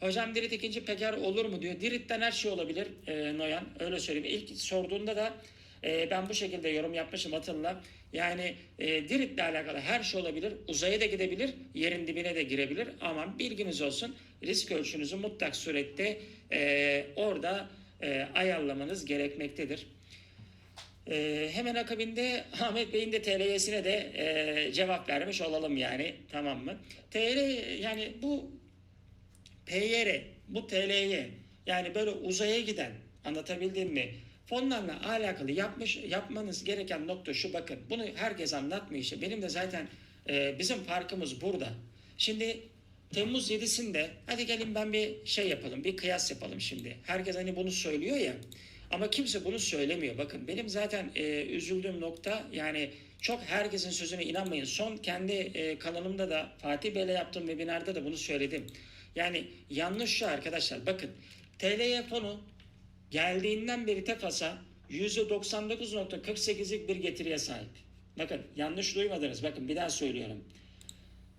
Hocam Dirit ikinci peker olur mu diyor. Dirit'ten her şey olabilir e, Noyan. Öyle söyleyeyim. İlk sorduğunda da e, ben bu şekilde yorum yapmışım Atıl'la. Yani e, Dirit'le alakalı her şey olabilir. Uzaya da gidebilir. Yerin dibine de girebilir. Ama bilginiz olsun. Risk ölçünüzü mutlak surette e, orada e, ayarlamanız gerekmektedir. Ee, hemen akabinde Ahmet Bey'in de TL'sine de e, cevap vermiş olalım yani tamam mı? TL yani bu PYR bu TL'ye yani böyle uzaya giden anlatabildim mi? Fonlarla alakalı yapmış yapmanız gereken nokta şu bakın bunu herkes anlatmıyor işte benim de zaten e, bizim farkımız burada. Şimdi Temmuz 7'sinde hadi gelin ben bir şey yapalım bir kıyas yapalım şimdi. Herkes hani bunu söylüyor ya ama kimse bunu söylemiyor. Bakın benim zaten e, üzüldüğüm nokta yani çok herkesin sözüne inanmayın. Son kendi e, kanalımda da Fatih Bey'le yaptığım webinarda da bunu söyledim. Yani yanlış şu arkadaşlar bakın TL'ye fonu geldiğinden beri tefasa %99.48'lik bir getiriye sahip. Bakın yanlış duymadınız. Bakın bir daha söylüyorum.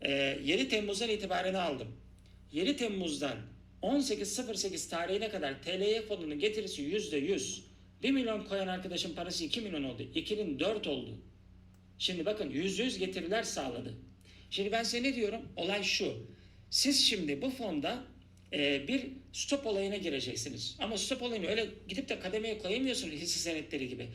Ee, 7 Temmuz'dan itibaren aldım. 7 Temmuz'dan 18.08 tarihine kadar TLY fonunun getirisi %100. 1 milyon koyan arkadaşın parası 2 milyon oldu. 2'nin 4 oldu. Şimdi bakın %100 getiriler sağladı. Şimdi ben size ne diyorum? Olay şu. Siz şimdi bu fonda e, bir stop olayına gireceksiniz. Ama stop olayını öyle gidip de kademeye koyamıyorsunuz hisse senetleri gibi.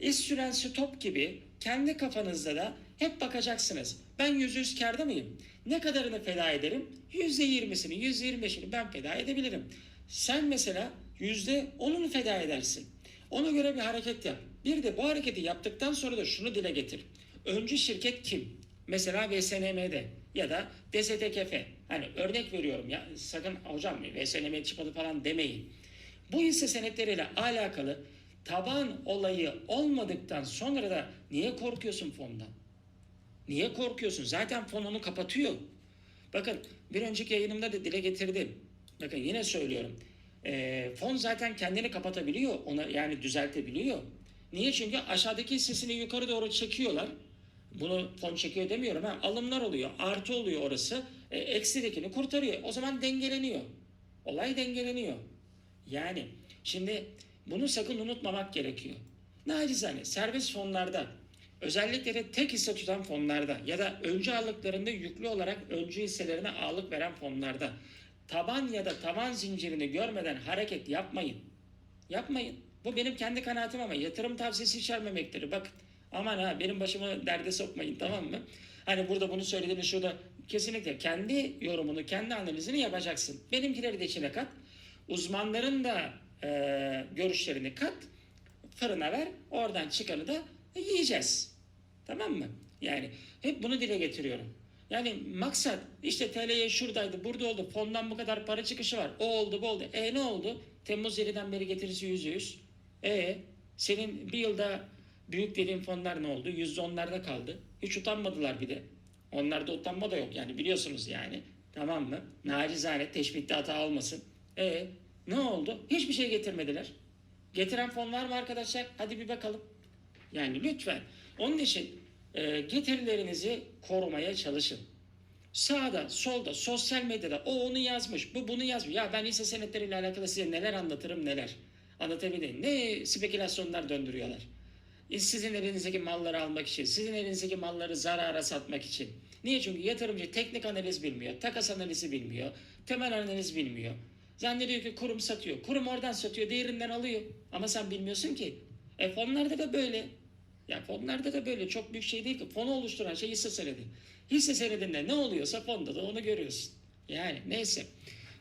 İş süren stop gibi kendi kafanızda da hep bakacaksınız. Ben yüzde yüz kârda mıyım? Ne kadarını feda ederim? Yüzde yirmisini, yüzde yirmi beşini ben feda edebilirim. Sen mesela yüzde onunu feda edersin. Ona göre bir hareket yap. Bir de bu hareketi yaptıktan sonra da şunu dile getir. Öncü şirket kim? Mesela VSNM'de ya da DSTKF. Hani örnek veriyorum ya sakın hocam VSNM çıkmadı falan demeyin. Bu hisse senetleriyle alakalı taban olayı olmadıktan sonra da niye korkuyorsun fondan? Niye korkuyorsun? Zaten fon onu kapatıyor. Bakın bir önceki yayınımda da dile getirdim. Bakın yine söylüyorum. Ee, fon zaten kendini kapatabiliyor. Ona yani düzeltebiliyor. Niye? Çünkü aşağıdaki hissesini yukarı doğru çekiyorlar. Bunu fon çekiyor demiyorum. Ha, alımlar oluyor. Artı oluyor orası. E, eksidekini kurtarıyor. O zaman dengeleniyor. Olay dengeleniyor. Yani şimdi bunu sakın unutmamak gerekiyor. Nacizane serbest fonlarda özellikle de tek hisse tutan fonlarda ya da öncü ağırlıklarında yüklü olarak öncü hisselerine ağırlık veren fonlarda taban ya da taban zincirini görmeden hareket yapmayın. Yapmayın. Bu benim kendi kanaatim ama yatırım tavsiyesi içermemektir. Bakın aman ha benim başımı derde sokmayın tamam mı? Hani burada bunu söylediğiniz şurada kesinlikle kendi yorumunu, kendi analizini yapacaksın. Benimkileri de içine kat. Uzmanların da e, görüşlerini kat. Fırına ver. Oradan çıkanı da yiyeceğiz. Tamam mı? Yani hep bunu dile getiriyorum. Yani maksat işte TL'ye şuradaydı, burada oldu, fondan bu kadar para çıkışı var. O oldu, bu oldu. E ne oldu? Temmuz 7'den beri getirisi yüzde yüz. E senin bir yılda büyük dediğin fonlar ne oldu? Yüzde onlarda kaldı. Hiç utanmadılar bir de. Onlarda utanma da yok yani biliyorsunuz yani. Tamam mı? Nacizane teşbihte hata olmasın. E ne oldu? Hiçbir şey getirmediler. Getiren fon var mı arkadaşlar? Hadi bir bakalım. Yani lütfen. Onun için e, getirilerinizi korumaya çalışın. Sağda, solda, sosyal medyada o onu yazmış, bu bunu yazmış. Ya ben hisse senetleriyle alakalı size neler anlatırım neler. Anlatabildim. Ne spekülasyonlar döndürüyorlar. Sizin elinizdeki malları almak için, sizin elinizdeki malları zarara satmak için. Niye? Çünkü yatırımcı teknik analiz bilmiyor, takas analizi bilmiyor, temel analiz bilmiyor. Zannediyor ki kurum satıyor. Kurum oradan satıyor, değerinden alıyor. Ama sen bilmiyorsun ki. E fonlarda da böyle. Ya fonlarda da böyle çok büyük şey değil ki. Fonu oluşturan şey hisse senedi. Hisse senedinde ne oluyorsa fonda da onu görüyorsun. Yani neyse.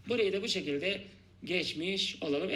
Burayı da bu şekilde geçmiş olalım.